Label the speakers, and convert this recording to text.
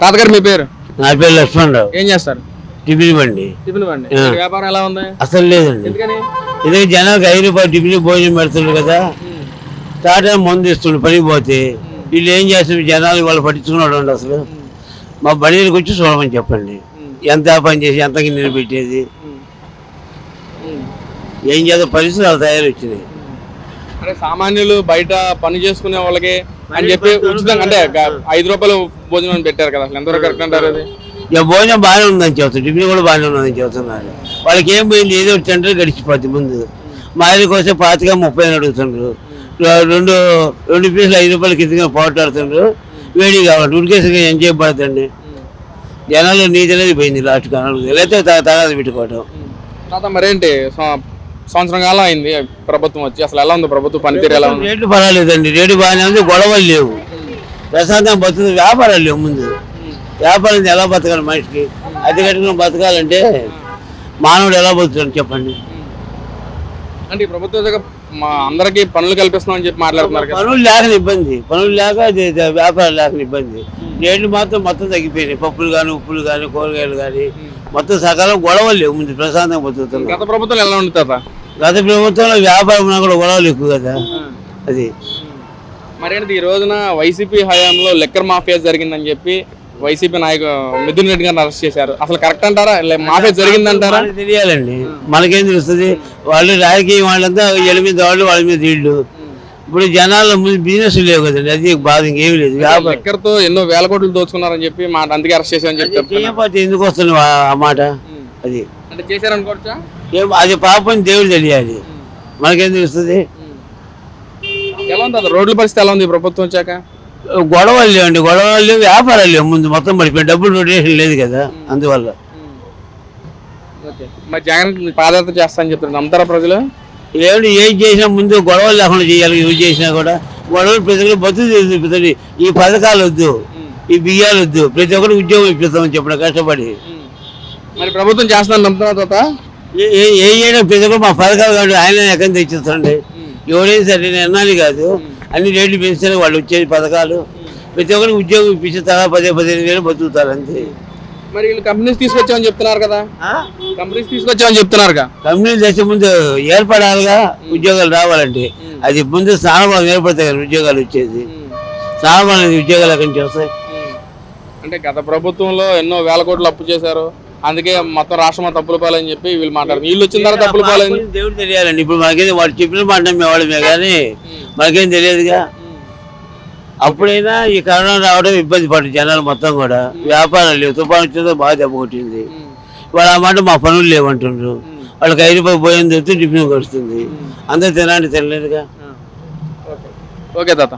Speaker 1: తాతగారు మీ పేరు?
Speaker 2: నా పేరు లక్ష్మణరావు.
Speaker 1: ఏం చేస్తారు?
Speaker 2: టిఫిన్ బండి.
Speaker 1: టిఫిన్ బండి. వ్యాపారం ఎలా ఉంది?
Speaker 2: అసలు లేదండి. ఇదే జనాలకు ఐదు రూపాయలు టిఫిన్ భోజనం పెడుతుండ్రు కదా. తాట మందు ఇస్తుండ్రు పని పోతే. వీళ్ళు ఏం చేస్తారు జనాలు వాళ్ళు పట్టించుకున్నాడు అండి అసలు. మా బడీలకు వచ్చి చూడమని చెప్పండి. ఎంత పని చేసి ఎంతకి నిలబెట్టేది? ఏం చేద్దాం? పరిస్థితులు తయారు వచ్చినాయి
Speaker 1: అంటే సామాన్యులు బయట పని చేసుకునే వాళ్ళకి అని చెప్పి ఉచితంగా అంటే ఐదు రూపాయలు భోజనం పెట్టారు కదా అసలు. ఎంతవరకు కరెక్ట్ అంటారు అది?
Speaker 2: ఇక భోజనం బాగానే ఉందని చెబుతారు టిఫిన్ కూడా బాగానే ఉందని చెబుతున్నారు. వాళ్ళకి ఏం పోయింది? ఏదో సెంటర్ గడిచిపోద్ది ముందు. మా ఇల్లుకి వస్తే పాతిక ముప్పై అడుగుతుండ్రు రెండు రెండు పీసులు ఐదు రూపాయల కింద పోటాడుతుండ్రు వేడి కావాలి. ఉడికేసి ఏం చేయబడుతుంది జనాలు నీతి అనేది పోయింది లాస్ట్ కాలం లేకపోతే త- తగాద పెట్టుకోవటం
Speaker 1: తాత మరేంటి? సంవత్సరం కాలం అయింది ప్రభుత్వం వచ్చి. అసలు ఎలా ఉంది ప్రభుత్వ? పనితీరు ఎలా ఉంది?
Speaker 2: రేట్లు పర్వాలేదండి. రేటు బాగానే ఉంది గొడవలు లేవు. ప్రశాంతం బతుకు వ్యాపారాలు లేవు ముందు. వ్యాపారం ఎలా బతకాలి మనిషికి? అది కట్టుకుని బతకాలంటే మానవుడు ఎలా బతుకుతాడు చెప్పండి?
Speaker 1: అంటే ప్రభుత్వం మా అందరికి పనులు కల్పిస్తున్నాం అని చెప్పి మాట్లాడుతున్నారు
Speaker 2: పనులు లేకని ఇబ్బంది. పనులు లేక వ్యాపారం లేకని ఇబ్బంది. రేట్లు మాత్రం మొత్తం తగ్గిపోయినాయి. పప్పులు కానీ ఉప్పులు కానీ కూరగాయలు కానీ మొత్తం సకాలం గొడవలు లేవు ముందు ప్రశాంతంగా బతుకుతున్నాం.
Speaker 1: గత ప్రభుత్వం ఎలా తాత?
Speaker 2: గత ప్రభుత్వంలో వ్యాపారం కూడా గొడవలు ఎక్కువ కదా. అది.
Speaker 1: మరేంటి ఈ రోజున వైసీపీ హయాంలో లెక్కర్ మాఫియా జరిగిందని చెప్పి వైసీపీ నాయకు మిథున్ రెడ్డి గారిని అరెస్ట్ చేశారు. అసలు కరెక్ట్ అంటారా? మాఫియా జరిగిందంటారా?
Speaker 2: తెలియాలండి. మనకేం తెలుస్తుంది? వాళ్ళు రాజకీయం వాళ్ళంతా ఎల మీద వాళ్ళు వాళ్ళ మీద వీళ్ళు. ఇప్పుడు జనాల ముందు బిజినెస్ లేవు కదండి. అది బాధ ఇంకేమీ లేదు. వ్యాపారం.
Speaker 1: లెక్కర్తో ఎన్నో వేల కోట్లు దోచుకున్నారని చెప్పి మా అందుకే అరెస్ట్ చేశారని చెప్పి
Speaker 2: ఎందుకు వస్తుంది ఆ- మాట? అది.
Speaker 1: అంటే చేశారనుకోవచ్చా?
Speaker 2: అది పాపం దేవుడు తెలియాలి. మనకేం తెలుస్తుంది
Speaker 1: ఎలా ఉంది అది? రోడ్ల పరిస్థితి ఎలా ఉంది ప్రభుత్వం వచ్చాక?
Speaker 2: గొడవలు లేవండి గొడవలు లేవు వ్యాపారాలు లేవు ముందు మొత్తం పడిపోయి డబ్బులు రొటేషన్ లేదు కదా అందువల్ల.
Speaker 1: మరి జగన్ పాదయాత్ర చేస్తా అని చెప్తున్నారు. నమ్ముతారా ప్రజలు?
Speaker 2: ఏమిటి ఏం చేసినా ముందు గొడవలు లేకుండా చేయాలి ఏం చేసినా కూడా. గొడవలు ప్రతి ఒక్కరు బతుకు తెలుస్తుంది ఈ పథకాలు వద్దు ఈ బియ్యాలు వద్దు ప్రతి ఒక్కరు ఉద్యోగం ఇప్పిస్తామని చెప్పడం కష్టపడి.
Speaker 1: మరి ప్రభుత్వం చేస్తాను నమ్ముతున్నా తాత?
Speaker 2: ఏ- ఏ ఏ చేయడం ప్రతి ఒక్కరు మా పథకాలు కాదు ఆయన ఎక్కడ తెచ్చిస్తాండి ఎవరైనా సరే నేను కాదు అన్ని రేట్లు పెంచితే వాళ్ళు వచ్చేది పథకాలు. ప్రతి ఒక్కరికి ఉద్యోగం ఇప్పించి తలా పదే పదిహేను వేలు బతుకుతారు అంతే
Speaker 1: మరి వీళ్ళు కంపెనీస్ తీసుకొచ్చామని చెప్తున్నారు కదా. కంపెనీస్ తీసుకొచ్చామని చెప్తున్నారుగా.
Speaker 2: కంపెనీలు తెచ్చే ముందు ఏర్పడాలిగా ఉద్యోగాలు రావాలంటే. అది ముందు స్నానభావం ఏర్పడతాయి కదా ఉద్యోగాలు వచ్చేది. స్నానభావం అనేది ఉద్యోగాలు ఎక్కడి నుంచి వస్తాయి?
Speaker 1: అంటే గత ప్రభుత్వంలో ఎన్నో వేల కోట్లు అప్పు చేశారు. అందుకే మొత్తం రాష్ట్రం తప్పులు పాలని చెప్పి వీళ్ళు మాట్లాడుతున్నారు వీళ్ళు వచ్చిన తర్వాత తప్పులు పాలని
Speaker 2: దేవుడు తెలియాలండి. ఇప్పుడు మనకేం వాడు చెప్పిన మాట నమ్మేవాళ్ళమే కానీ మనకేం తెలియదుగా. అప్పుడైనా ఈ కరోనా రావడం ఇబ్బంది పడు జనాలు మొత్తం కూడా. వ్యాపారాలు లేవు. తుఫాను వచ్చిందో బాగా దెబ్బ కొట్టింది. వాళ్ళు ఆ మాట మా పనులు లేవంటుండ్రు. వాళ్ళకి ఐదు రూపాయలు పోయింది టిఫిన్ వస్తుంది అందరు తినాలంటే తినలేదుగా.
Speaker 1: ఓకే తాత.